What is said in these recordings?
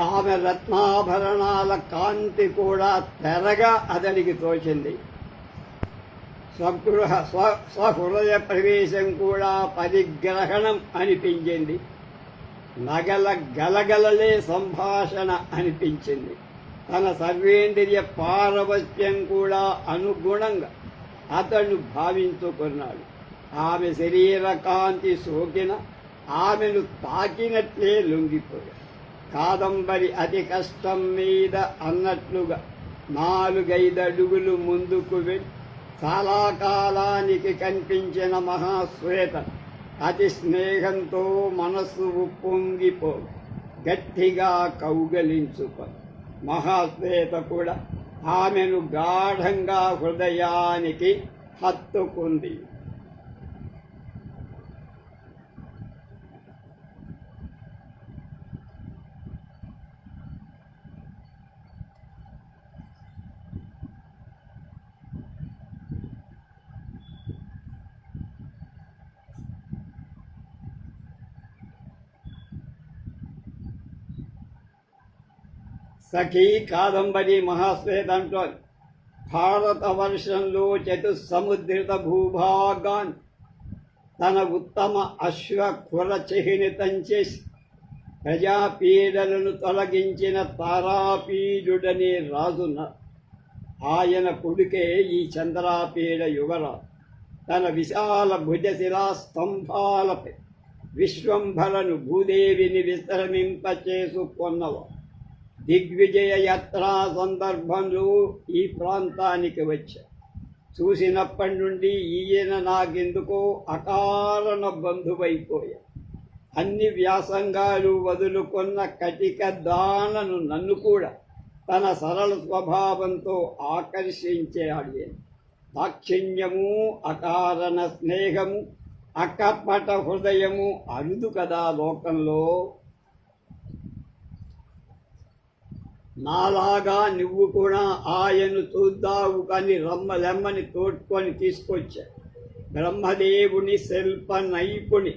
ఆమె రత్నాభరణాల కాంతి కూడా తెరగా అతడికి తోచింది. స్వగృహ స్వ స్వహృదయ ప్రవేశం కూడా పరిగ్రహణం అనిపించింది. నగల గలగలలే సంభాషణ అనిపించింది. తన సర్వేంద్రియ పారవత్యం కూడా అనుగుణంగా అతను భావించుకున్నాడు. ఆమె శరీర కాంతి సోకిన ఆమెను తాకినట్లే లొంగిపోయాడు. కాదంబరి అతి కష్టం మీద అన్నట్లుగా నాలుగైదడుగులు ముందుకు వెళ్ళి చాలా కాలానికి కనిపించిన మహాశ్వేత అతి స్నేహంతో మనస్సు ఉప్పొంగిపో గట్టిగా కౌగలించుకో. మహాశ్వేత కూడా ఆమెను గాఢంగా హృదయానికి హత్తుకుంది. సఖీ కాదంబరి మహాశ్వేత అంటోంది భారతవర్షంలో చతుస్సముద్రిత భూభాగాన్ తన ఉత్తమ అశ్వ ఖుర చిహ్నితం చేసి ప్రజాపీడలను తొలగించిన తారాపీడుడనే రాజున ఆయన కొడుకే ఈ చంద్రాపీడ యువరాజు. తన విశాల భుజశిలా స్తంభాలపై విశ్వంభరను భూదేవిని విశ్రమింపచేసుకొన్నవా దిగ్విజయ యాత్రా సందర్భంలో ఈ ప్రాంతానికి వచ్చా. చూసినప్పటి నుండి ఈయన నాకెందుకో అకారణ బంధువైపోయా అన్ని వ్యాసంగాలు వదులుకున్న కటిక దానను నన్ను కూడా తన సరళ స్వభావంతో ఆకర్షించాడు దాక్షిణ్యము అకారణ స్నేహము అకపట హృదయము అరుదు కదా లోకంలో. నాలాగా నువ్వు కూడా ఆయన్ను చూద్దావు కానీ రమ్మలెమ్మని తోడ్కొని తీసుకొచ్చా. బ్రహ్మదేవుని శిల్ప నైపుణి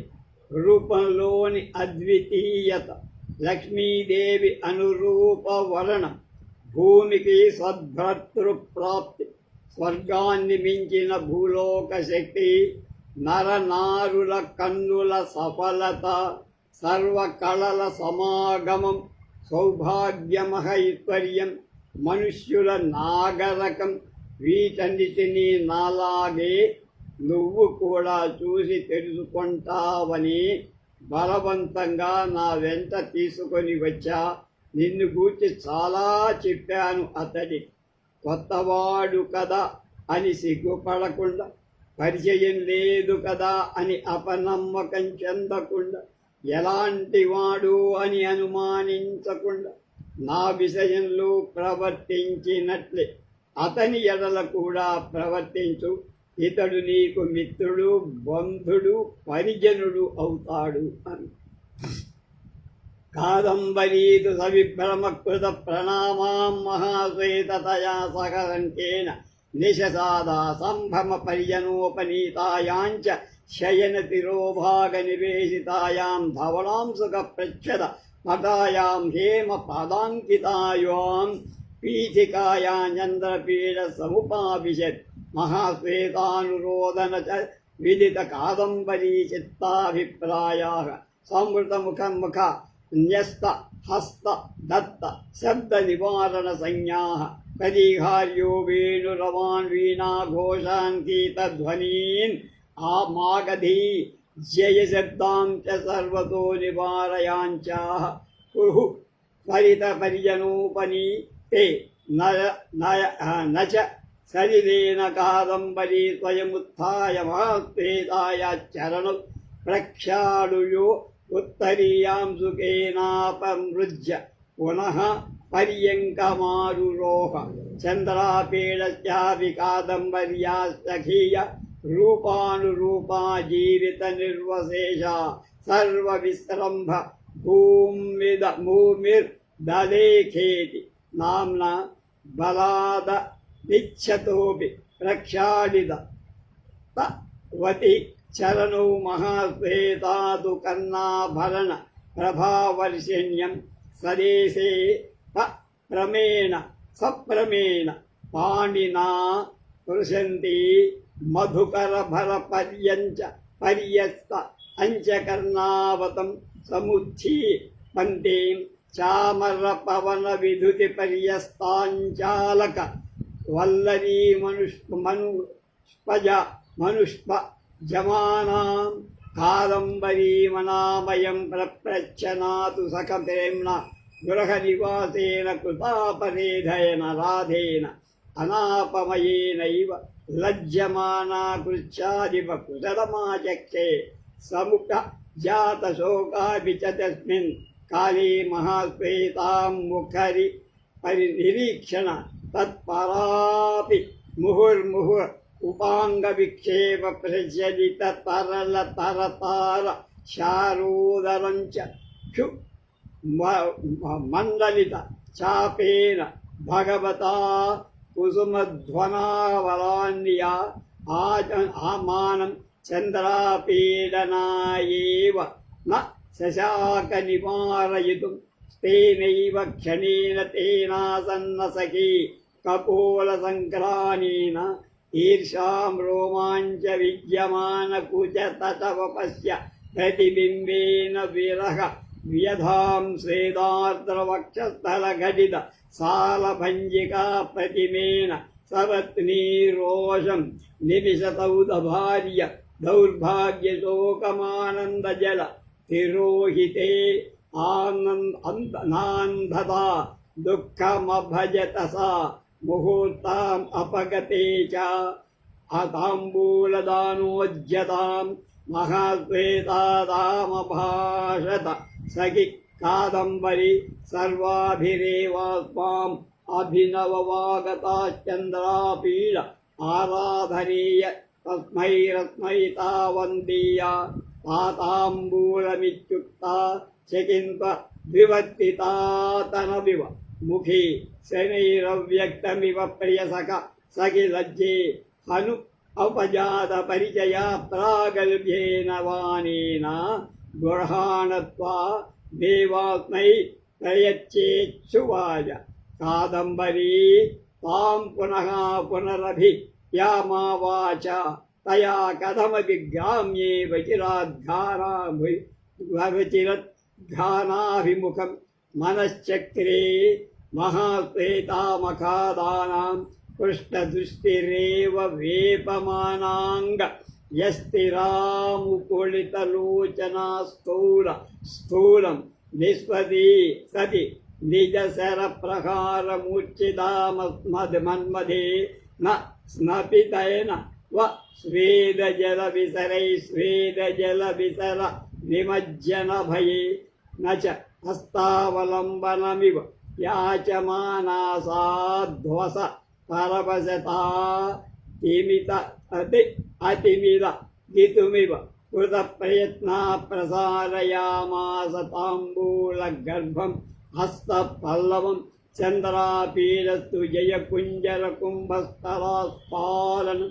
రూపంలోని అద్వితీయత లక్ష్మీదేవి అనురూప వలన భూమికి సద్భర్తృ ప్రాప్తి స్వర్గాన్ని మించిన భూలోక శక్తి నరనారుల కన్నుల సఫలత సర్వ కళల సౌభాగ్యమహ సౌభాగ్యమహైశ్వర్యం మనుష్యుల నాగరకం వీటన్నిటినీ నాలాగే నువ్వు కూడా చూసి తెలుసుకుంటావని బలవంతంగా నా వెంట తీసుకొని వచ్చా. నిన్ను గూర్చి చాలా చెప్పాను అతడి. కొత్తవాడు కదా అని సిగ్గుపడకుండా పరిచయం లేదు కదా అని అపనమ్మకం చెందకుండా ఎలాంటి వాడు అని అనుమానించకుండా నా విషయంలో ప్రవర్తించినట్లే. అతని ఎడల కూడా ప్రవర్తించు. ఇతడు నీకు మిత్రుడు బంధుడు పరిజనుడు అవుతాడు అని. కాదంబరీతు సవిభ్రమకృత ప్రణామాం మహాశ్వేతతయా సహరంకేన నిశసాదా సంభ్రమ పర్యనోపనీతాయాంచ శయన తిరోభాగ నివేశితాయాం ధవళాం సుఖ ప్రచ్ఛద పదాయాం హేమ పాదాంకితాయాం పీఠికాయాంచంద్రపీడ సముపావిశత్ మహాశ్వేతానురోదన చ విదిత కాదంబరీ చిత్తాభిప్రాయా సంవృతముఖం ముఖ న్యస్త హస్త దత్త శబ్ద నివారణ సంజ్ఞా పరిహార్యో వేణురవాన్ వీణా ఘోషాన్ ఆ మాగధీ జయ శబ్దాం సర్వతో నివారయాంచ కురు ఫలిత పరిజనోపనీ తే నయ నచ శరీరేణ కాదంబరీ స్వయముత్య మహాస్వేదాయ చరణు ప్రక్షాళుయో ఉత్తరీయాం సుఖేనాపమృజ్య పునః పర్యంకమారురోహ చంద్రాపీడస్యాపి కాదంబర్యా సఖీయ రూపానురూపా జీవిత నిర్వశేష సర్వ విశ్రంభ భూమిద భూమిర్దలేఖేతి నామ్న బలాద నిచ్చతోపి ప్రక్షాళిత వతి చరణౌ మహాశ్వేతాదు కర్ణాభరణ ప్రభావర్షిణ్యం సదేశే ప్రమేణ సప్రమేణ పాణినా పృశంతి మధుకర భర పర్యంచ పర్యస్త అంచకర్ణావతం సముచ్ఛీ పంతేం చామర పవన విధుతి పర్యస్తాంచాలక వల్లరీ మనుష్ప మనుష్పజ మనుష్ప జమానాం కాదంబరీమనామయం ప్రప్రచ్చనాతు సఖ సఖప్రేమ్ణ గృహనివాసేన కృతాపరేధయన రాధేన అనాపమయేనైవ लज्जमाना समुख जातशोकापि च तस्मिन् काले महाश्वेतां मुखरि परिनिरीक्षण तत्परापि मुहुर्मुहुर् उपाङ्गविक्षेप प्रचलिततरलतरतार शारोदरं च क्षु मण्डलित भगवता మ- కుసుమధ్వనావలాన్యా ఆచ ఆమానం చంద్రాపీడనాయేవ న శశాక నివారయితుం తేనైవ క్షణేన తేనాసన్న సఖీ కపోల సంక్రానేన ఈర్షాం రోమాంచ విద్యమాన కుచ తటవపశ్య ప్రతిబింబేన విరహ వ్యధాం స్వేదార్ద్రవక్షస్థల ఘటిత సాలభంజికా ప్రతిమేన సవత్నీరోషం నిమిషతౌద భార్య దౌర్భాగ్య శోకమానంద జల తిరోహితే ఆనంద అంత నాంధతా దుఃఖమభజత సా కాదంబరి సర్వాభిరేవాస్మాం అభినవవాగతాశ్చంద్రాపీడ ఆరాధనీయ తస్మై రత్మై తావందీయా పాతాంబూలమిత్యుక్తా చకింత వివర్తితాతనవివ ముఖి శనైరవ్యక్తమివ ప్రియసఖ సఖి లజ్జే హను ఔపజాత పరిచయా ప్రాగల్భ్యేన వాణేన గృహాణత్వా దేవాత్మై ప్రయచ్చేచ్చువాయ కాదంబరీ తాం పునః పునరభి యామావాచ తయా కథమపి గ్రామ్యే వచిరాద్ఘానాభి వచిరద్ఘానాభిముఖం మనశ్చక్రే మహాశ్వేతామఖాదానాం పృష్ఠదృష్టిరేవ వేపమానాంగ యస్తిరాముకుళితలోచనా స్థూల స్థూలం నిస్పతి సతి నిజశర ప్రహారమూర్చిదామస్మద్ మన్మధే న స్నపితయన వ స్వేద జల విసరై స్వేద జల విసర నిమజ్జన భయే అతి అతిమిద జితుమివ కృత ప్రయత్న ప్రసారయామాస తాంబూల గర్భం హస్త పల్లవం చంద్రాపీడస్తు జయకుంజర కుంభస్థలాస్పాలన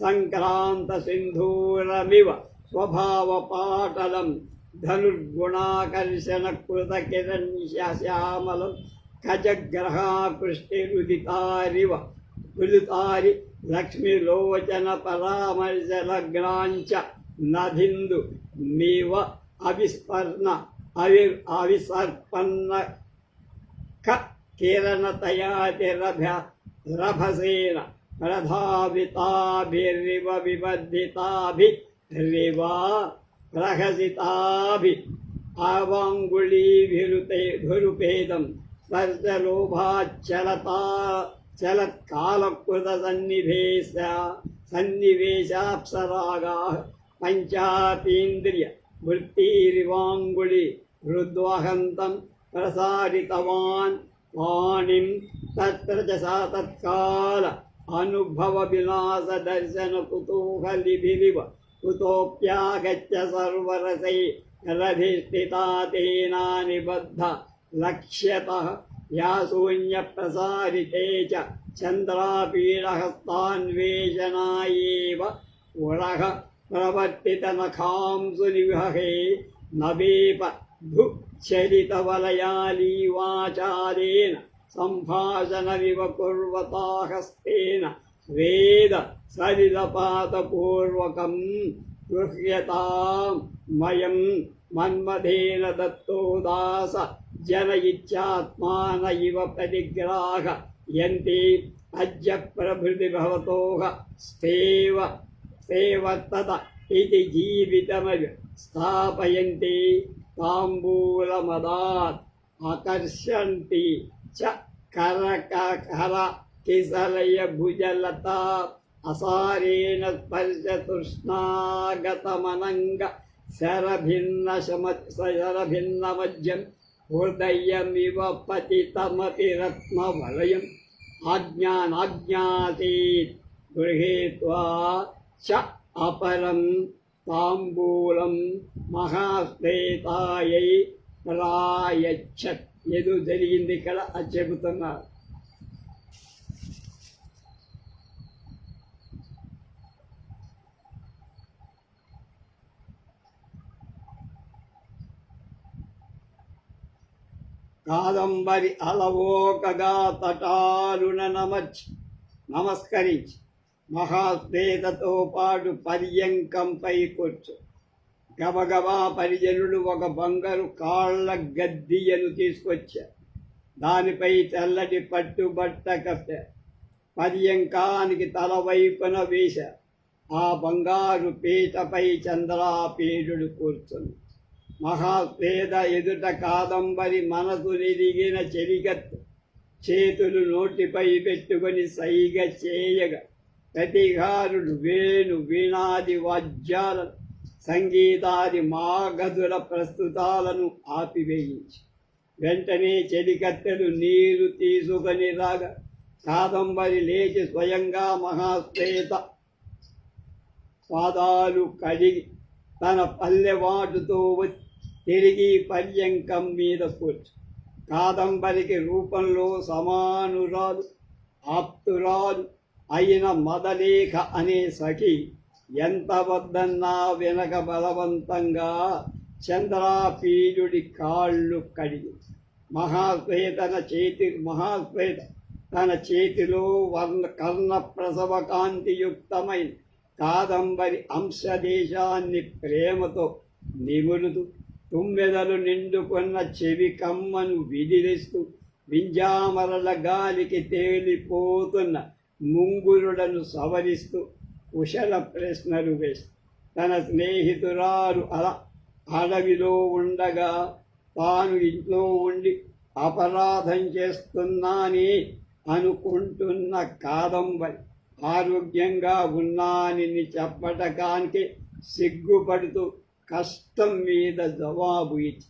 సంక్రాంత సింధూరమివ స్వభావ పాటలం ధనుర్గుణాకర్షణ కృత కిరణ్యశ్యామలం ఖజగ్రహాకృష్టిరుదితారివ రుదితారి లక్ష్మీలోచన పరామర్శ లగ్నాంచ నధిందు నీవ అవిస్పర్ణ అవి అవిసర్పన్న క కిరణతయాతిరభ రభసేన ప్రధావితాభిరివ విబద్ధితాభి రివ ప్రహసితాభి అవాంగుళీభిరుతే ధురుపేదం స్పర్శలోభాచలతా చలత్కాలకృత సన్నివేశ సన్నివేశాప్సరాగా పంచాపీంద్రియ వృత్తిరివాంగుళి హృద్వహంతం ప్రసారితవాన్ వాణిం తత్ర చ సా తత్కాల అనుభవ విలాస దర్శన కుతూహలిభిరివ కుతోప్యాగత్య సర్వరసై రధిష్ఠితా తేనా నిబద్ధ లక్ష్యత యాశూన్య ప్రసారితే చ చంద్రాపీడహస్తాన్వేషణాయేవ ఉరహ ప్రవర్తిత నఖాంసు నివహే నవేప ధు చరితవలయాలీవాచారేణ సంభాషణమివ జన ఇచ్చాత్మాన ఇవ పరిగ్రాహ యంతి అజ్జ ప్రభృతి భవతోహ స్థేవ స్థేవ సేవత్తత ఇది జీవితమవి స్థాపయంతి తాంబూలమదాత్ ఆకర్షంతి చ కరకర కిసలయ భుజలత అసారేణ స్పర్శ తృష్ణాగతమనంగ శరభిన్న శమ శరభిన్న మధ్యం హృదయమివ పతితమతి రత్నవలయం ఆజ్ఞానాజ్ఞాసీత్ గృహీత్వా చ అపరం తాంబూలం మహాశ్వేతాయై ప్రాయచ్చత్ ఏదో జరిగింది ఇక్కడ అది చెబుతున్నారు. కాదంబరి అలవోకగా తటాలున నమర్చి. నమస్కరించి మహాశ్వేతతో పాటు పర్యంకంపై కూర్చు. గబగబా పరిజనుడు ఒక బంగారు కాళ్ళ గద్దియను తీసుకొచ్చారు దానిపై తెల్లటి పట్టుబట్ట కప్పారు పర్యంకానికి తల వైపున వేశారు ఆ బంగారు పీటపై చంద్రాపీఠుడు కూర్చుంది మహాశ్వేత ఎదుట కాదంబరి మనసు నిరిగిన చెరిగత్ చేతులు నోటిపై పెట్టుకొని సైగ చేయగా. ప్రతిహారుడు వేణు వీణాది వాద్యాల సంగీతాది మాగధుల ప్రస్తుతాలను ఆపివేయించి. వెంటనే చెలికత్తెలు నీరు తీసుకొని రాగా. కాదంబరి లేచి స్వయంగా మహాశ్వేత పాదాలు కడిగి తన పల్లెవాటుతో వచ్చి తిరిగి పర్యంకం మీద కూర్చు. కాదంబరికి రూపంలో సమానురాలు ఆప్తురాలు అయిన మదలేఖ అనే సఖి ఎంత వద్దన్నా వెనక బలవంతంగా చంద్రాపీయుడి కాళ్ళు కడిగి మహాశ్వేతన చేతి మహాశ్వేత తన చేతిలో వర్ణ కర్ణ ప్రసవకాంతియుక్తమైన కాదంబరి అంశదేశాన్ని ప్రేమతో నిమురుదు. తుమ్మెదలు నిండుకున్న చెవి కమ్మను విదిలిస్తూ వింజామరల గాలికి తేలిపోతున్న ముంగురులను సవరిస్తూ కుశల ప్రశ్నలు వేస్తూ తన స్నేహితురాలు అలా అడవిలో ఉండగా తాను ఇంట్లో ఉండి అపరాధం చేస్తున్నాని అనుకుంటున్న కాదంబరి. ఆరోగ్యంగా ఉన్నానని చెప్పటకానికి సిగ్గుపడుతూ కష్టం మీద జవాబు ఇచ్చి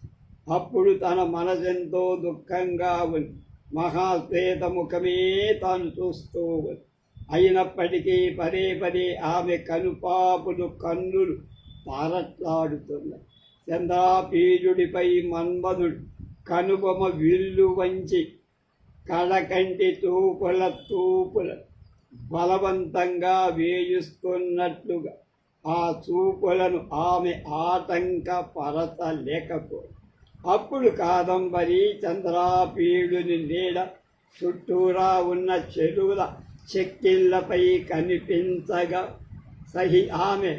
అప్పుడు తన మనసెంతో దుఃఖంగా ఉంది. మహాశ్వేత ముఖమే తాను చూస్తూ ఉంది. అయినప్పటికీ పదే పదే ఆమె కనుపాపులు కన్నులు తారట్లాడుతున్నాయి చంద్రాపీజుడిపై మన్మధుడు కనుబొమ విల్లు వంచి కడకంటి తూపుల తూపుల బలవంతంగా వేయుస్తున్నట్లుగా ఆ చూపులను ఆమె ఆటంక పరచలేకపో అప్పుడు కాదంబరి చంద్రాపీడుని నీడ చుట్టూరా ఉన్న చెరువుల చెక్కిళ్ళపై కనిపించగా సహి ఆమె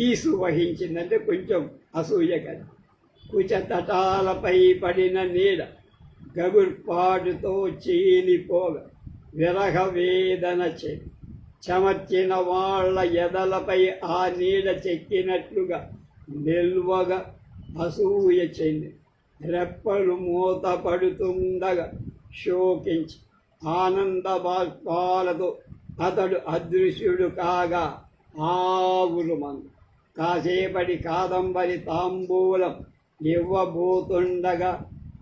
ఈసు వహించిందంటే కొంచెం అసూయ కదా కుచతటాలపై పడిన నీడ గగుర్పాటుతో చీలిపోగా విరహ వేదన చె చెమర్చిన వాళ్ళ ఎదలపై ఆ నీడ చెక్కినట్లుగా నిల్వగా అసూయ చెంది. రెప్పలు మూత పడుతుండగా శోకించి ఆనంద బాష్పాలతో అతడు అదృశ్యుడు కాగా ఆవులు మందు. కాసేపటి కాదంబరి తాంబూలం ఇవ్వబోతుండగా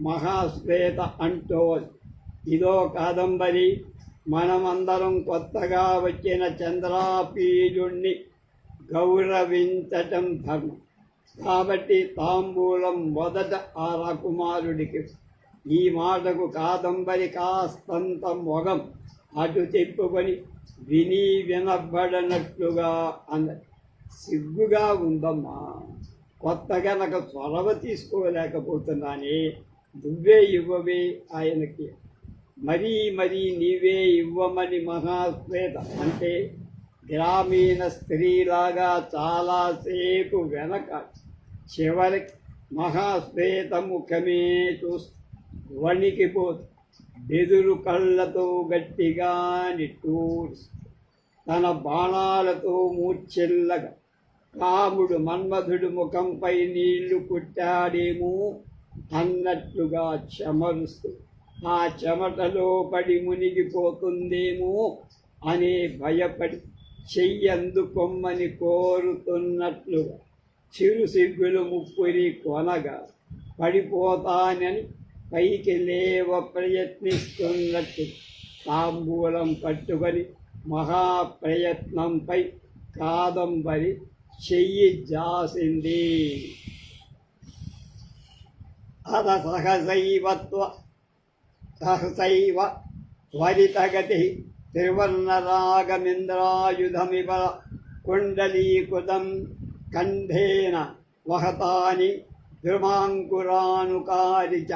మహాశ్వేత అంటోల్ ఇదో కాదంబరి మనమందరం కొత్తగా వచ్చిన చంద్రాపీజుణ్ణి గౌరవించటం ధర్మం. కాబట్టి తాంబూలం మొదట ఆ రాకుమారుడికి. ఈ మాటకు కాదంబరి కాస్తంత మొగం అటు తిప్పుకొని విని వినబడనట్లుగా అన్నది సిగ్గుగా ఉందమ్మా. కొత్తగా నాకు చొరవ తీసుకోలేకపోతున్నానే. నువ్వే ఇవ్వవే ఆయనకి. మరీ మరీ నీవే ఇవ్వమని మహాశ్వేత అంటే గ్రామీణ స్త్రీలాగా చాలాసేపు వెనక చివరి మహాశ్వేత ముఖమే చూస్తూ వణికిపోతూ బెదురు కళ్ళతో గట్టిగా నిట్టూర్చి. తన బాణాలతో మూర్చెల్లగా కాముడు మన్మధుడు ముఖంపై నీళ్ళు కుట్టాడేమో అన్నట్లుగా చెమరుస్తూ ఆ చెమటలో పడి మునిగిపోతుందేమో అనే భయపడి చెయ్యందుకొమ్మని కోరుతున్నట్లుగా చిరుసిగ్గులు ముప్పురి కొనగా పడిపోతానని పైకి లేవ ప్రయత్నిస్తున్నట్టు తాంబూలం పట్టుకొని మహాప్రయత్నంపై కాదంబరి చెయ్యి జాసింది. అద సహజైవత్వ సహసైవ త్వరితగతి త్రివర్ణరాగమింద్రాయుధమివ కుండలీకృతం కంఠేన వహతాని ధృమాంకురానుకారి చ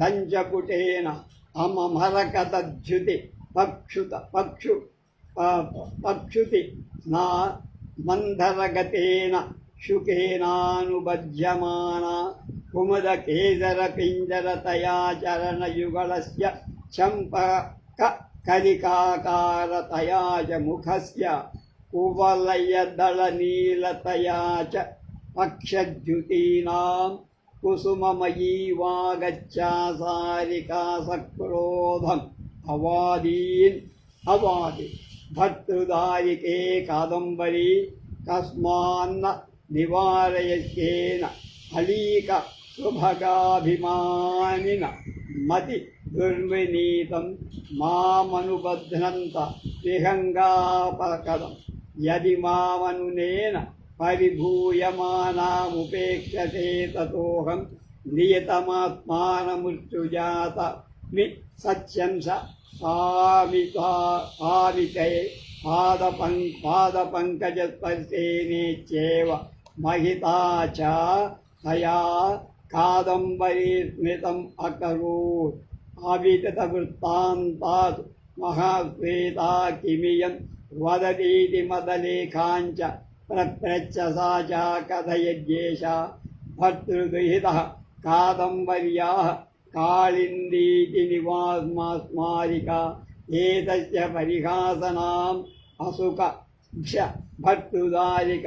దంచపుటేన అమమరకతద్యుతి పక్షుత పక్షు పక్షుతి నా మందరగతేన శుకేనానుబధ్యమాన కుముద కేసర పింజరతయా చరణయుగళస్య చంపక కలికాకారతయా చ ముఖస్య కువలయదళనీలతయా చ పక్షద్యుతీనాం కుసుమమయీ వాగచ్చా సారికా సక్రోధం అవాదీన్ అవాది భర్తృదాయికే సుభగాభిమానిన మతి దుర్వినీతం మామనుబధ్నంత విహంగాపకదం యది మామనునేన పరిభూయమానాముపేక్షతే తతోహం నియతమాత్మానమృత్యుజాత మి సత్యం స సామితా పాదపం పాదపంకజస్పర్శేనేచ్చేవ మహితా చ తయా కాదంబరీస్మితం అకరోత్ అవిగతవృత్తాంతాత్ మహాశ్వేతా కిమియం వదतीति మదలేఖాంచ ప్రప్రచ్చ సా చ కథయజ్యేష భర్తృదుహితः కాదంబర్యాः కాళిందీతి నివాస్మాస్మారిక ఏతస్య పరిహాసనాం అసుక క్ష భర్తృదారిక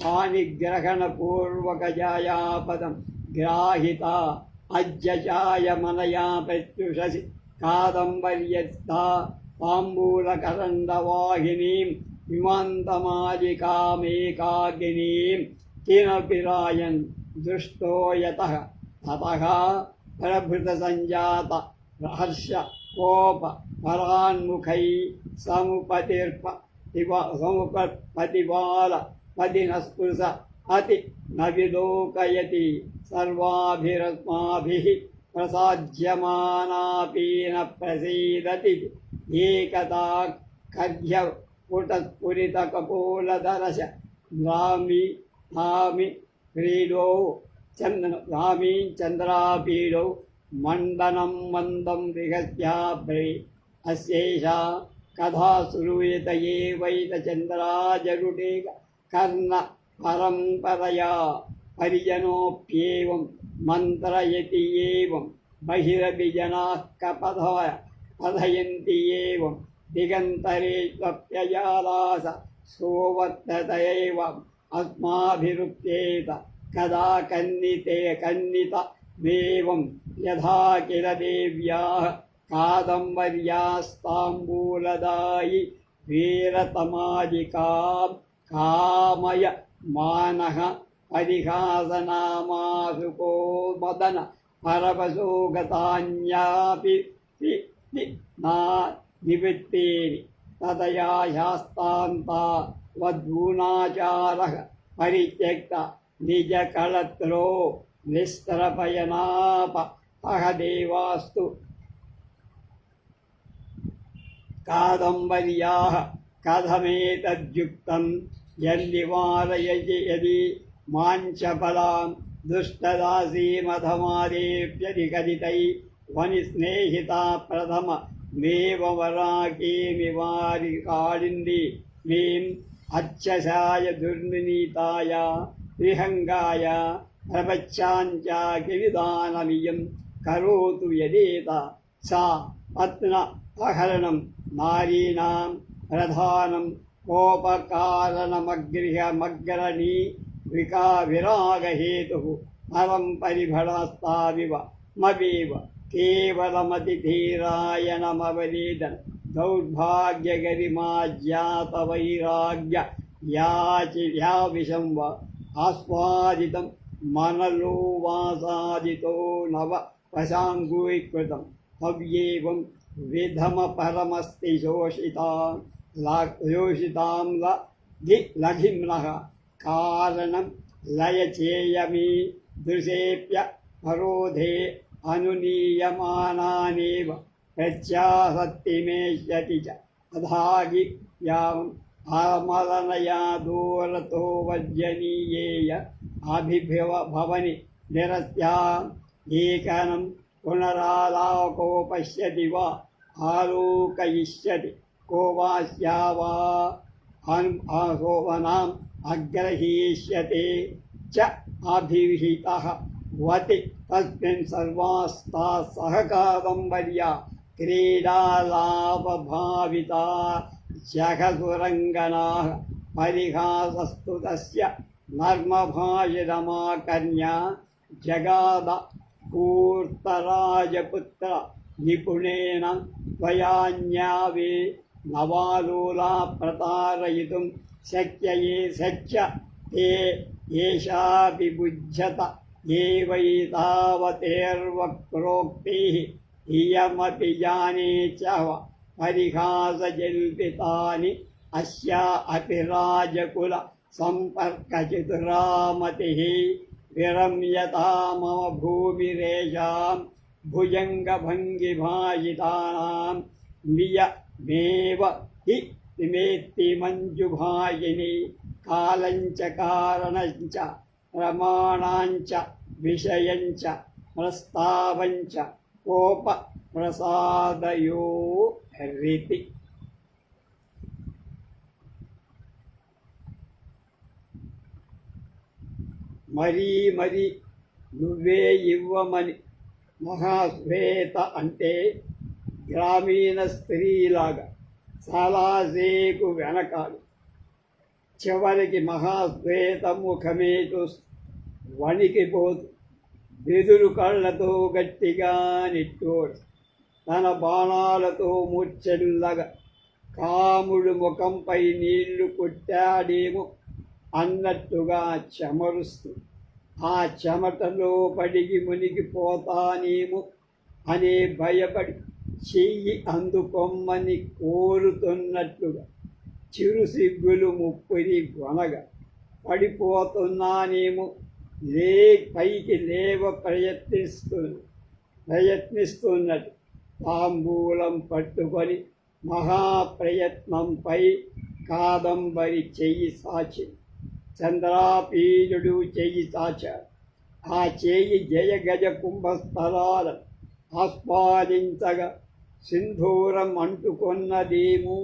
పా- బాలికైవ పాణిగ్రహణపూర్వకజాయాపదం గ్రాహిత అజ్జచాయమనయా ప్రత్యుషసి కాదంబర్యస్థా తాంబూలకరండవాహినీం ఇమాంతమాలికామేకాగ్నిం కిమపి రాయన్ దృష్టో యతః తతః ప్రభృతసంజాత హర్ష కోప పరాన్ముఖై సముపతిర్ప ఇవ సముపతిపాల పదినస్పృశ అతి నవిలోకయతి సర్వాభిరస్మాభిः ప్రసాధ్యమానాపీన ప్రసీదతి ఏకతా కర్య పుటస్ఫురిత కపోలదరశ రామి రామి క్రీడో చంద్ర రామీ చంద్రాపీడో మండనం మందం విహస్యాభ్రే అస్యేషా కథా శ్రూయత ఏ వైత చంద్రాజరుడే కర్ణ పరంపరయా పరిజనోప్యేవం మంత్రయతి ఏవం బహిరపి జనాः కపథ కథయంతి ఏవం దిగంతరే స్వప్యజాలాస సోవర్తత అస్మాభిరుప్యేత కదా కన్నితే కన్నిత దేవం యథా కిల దేవ్యాः కాదంబర్యాస్తాంబూలదాయి వీరతమాజికా కామయ మానహ పరిహాసనామాసుకో మదన పరపశోగతాన్యాపి నా నివృత్తేని తదయా శాస్తాంతా వద్గూణాచారः పరిత్యక్త నిజకళత్రో నిస్త్రపయనాప అహదేవాస్తు కాదంబర్యాः కథమేతద్యుక్తం యన్నివారయతి యది మాంచఫలాం దుష్టదాసీమధమాదేప్యధికదితై వనిస్నేహితా ప్రథమ మేవరాకీమివారి కాళింది మీం అచ్చశాయ దుర్నినీతాయ విహంగాయ ప్రపచ్చాంచాకివిధానమియం కరోతు యదేత సా పత్న అహరణం నారీణాం ప్రధానం కోపకారణమగ్రిహమగ్రణీ వికా విరాగహేతు నరం పరిభళస్తావివ మవేవ కేవలమతిధీరాయణమవనేదన్ దౌర్భాగ్యగరిమాజ్యాతవైరాగ్య యాచి యావిషం వ ఆస్వాదితం మనలో వాసాదితో నవ వశాంగూకృతం హవ్యేవం విధమపరమస్తి శోషితా యోషితాంల లి లఘిమ్నః కారణం లయచేయమీ దృశేప్య పరోధే అనునీయమానానేవ ప్రత్యాసక్తిమేష్యతి చ అధాగి యావం ఆమలనయా దూరతో వర్జనీయేయ అభిభవ భవని నిరస్యా ఏకనం పునరాలాకో పశ్యతి వా ఆలోకయిష్యతి को वा स्या वा आशोभनाम् अग्रहीष्यते च अभिहितः वति तस्मिन् सर्वास्ताः सहकादम्बर्या क्रीडालाभभाविता जगसुरङ्गनाः परिहासस्तु तस्य नर्मभाषितमाकन्या जगाद कूर्तराजपुत्र निपुणेन त्वयान्यावे नवालोला प्रतारयितुं शक्य ये शक्य, ते येषापि बुध्यत ये वैतावतेर्वक्रोक्तिः इयमपि जाने च परिहासजल्पितानि अस्या अपि राजकुलसम्पर्कचितुरामतिः विरम्यता मम भूमिरेषां भुजङ्गभङ्गिभाषितानां मिय మేవ హి నిమేత్తి మంజుభాయిని కాలంచ కారణంచ ప్రమాణాంచ విషయంచ ప్రస్తావంచ కోప ప్రసాదయో రీతి మరీ మరీ నువ్వే ఇవ్వమని మహాశ్వేత అంటే గ్రామీణ స్త్రీలాగా చాలాసేపు వెనకాలి చివరికి మహాశ్వేత ముఖమే చూస్తూ వణికిపోతూ బెదురు కళ్ళతో గట్టిగా నిట్టోడు తన బాణాలతో ముచ్చెల్లగా కాముడు ముఖంపై నీళ్ళు కొట్టాడేమో అన్నట్టుగా చెమరుస్తూ ఆ చెమటలో పడిగి మునిగిపోతానేమో అనే భయపడి చెయ్యి అందుకొమ్మని కోరుతున్నట్లుగా చిరు సిగ్గులు ముప్పిరి కొనగా పడిపోతున్నానేమో. లే పైకి లేవ ప్రయత్నిస్తు ప్రయత్నిస్తున్నట్టు తాంబూలం పట్టుకొని మహాప్రయత్నంపై కాదంబరి చెయ్యి సాచి చంద్రాపీజుడు చెయ్యి సాచాడు ఆ చేయి జయ గజ కుంభస్థలాలను ఆస్వాదించగా సింధూరం అంటుకొన్నదేమో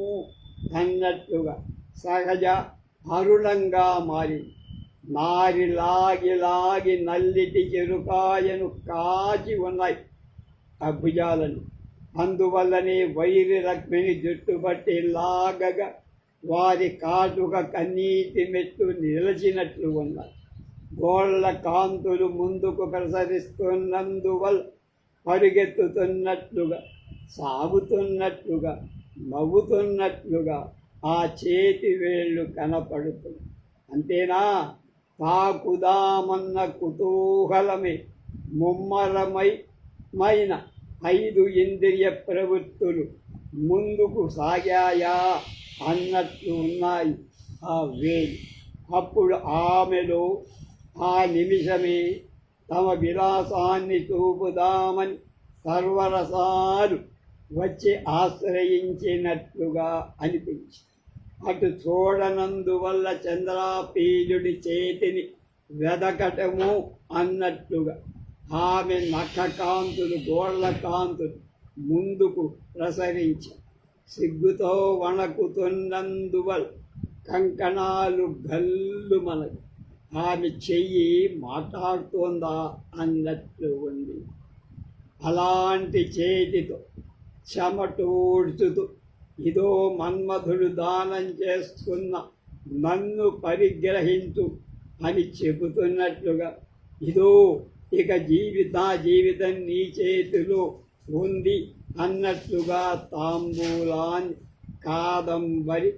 అన్నట్టుగా సహజ అరుణంగా మారింది నారి లాగి లాగి నల్లిటి చెరుకాయను కాచి ఉన్నాయి అభుజాలను అందువల్లనే వైరి లక్ష్మిని జుట్టుబట్టి లాగగా వారి కాటుక కన్నీటి మెట్టు నిలచినట్లు ఉన్నాయి. గోళ్ళ కాంతులు ముందుకు ప్రసరిస్తున్నందువల్ల పరిగెత్తుతున్నట్లుగా సాగుతున్నట్లుగా నవ్వుతున్నట్లుగా ఆ చేతి వేళ్ళు కనపడుతుంది అంతేనా? తాకుదామన్న కుతూహలమే ముమ్మరమై మైన ఐదు ఇంద్రియ ప్రవృత్తులు ముందుకు సాగాయా అన్నట్లు ఉన్నాయి ఆ వేలు. అప్పుడు ఆమెలో ఆ నిమిషమే తమ విలాసాన్ని చూపుదామని సర్వరసాలు వచ్చి ఆశ్రయించినట్లుగా అనిపించి అటు చూడనందువల్ల చంద్రాపీజుడి చేతిని వెదకటము అన్నట్లుగా. ఆమె నఖకాంతులు కాంతులు కాంతులు ముందుకు ప్రసరించి సిగ్గుతో వణకుతున్నందువల్ కంకణాలు గల్లు మనకు ఆమె చెయ్యి మాట్లాడుతోందా అన్నట్లు ఉంది. అలాంటి చేతితో చెమటూడ్చుతూ ఇదో మన్మధుడు దానం చేస్తున్న నన్ను పరిగ్రహించు అని చెబుతున్నట్లుగా ఇదో ఇక జీవిత జీవితం నీ చేతిలో ఉంది అన్నట్లుగా తాంబూలాన్ని కాదంబరి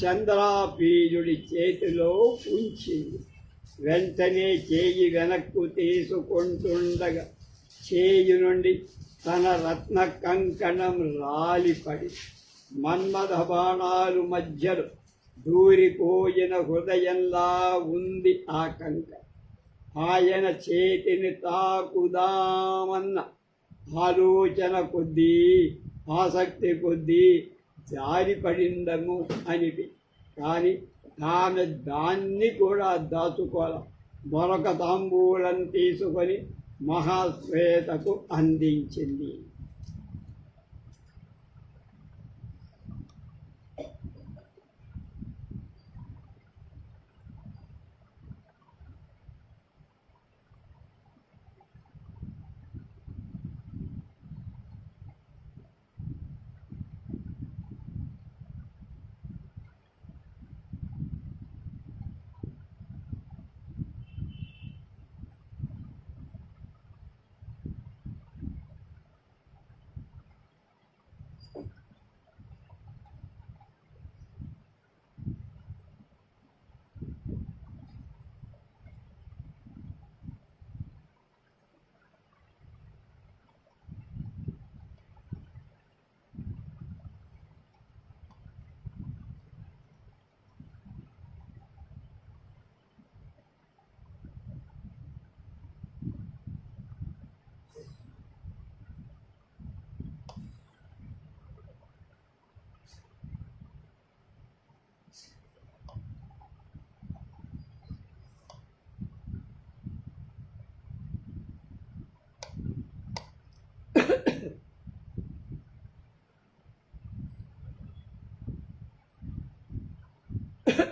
చంద్రాపీయుడి చేతిలో ఉంచింది. వెంటనే చేయి వెనక్కు తీసుకుంటుండగా చేయి నుండి తన రత్న కంకణం రాలిపడి మన్మథ బాణాలు మధ్యలో దూరిపోయిన హృదయంలా ఉంది ఆ కంక. ఆయన చేతిని తాకుదామన్న ఆలోచన కొద్దీ ఆసక్తి కొద్దీ జారిపడిందము అనిపి. కానీ ఆమె దాన్ని కూడా దాచుకోవాలి? మరొక తాంబూలం తీసుకొని మహాశ్వేతకు అందించింది.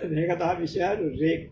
మిగతా విషయాలు రేపు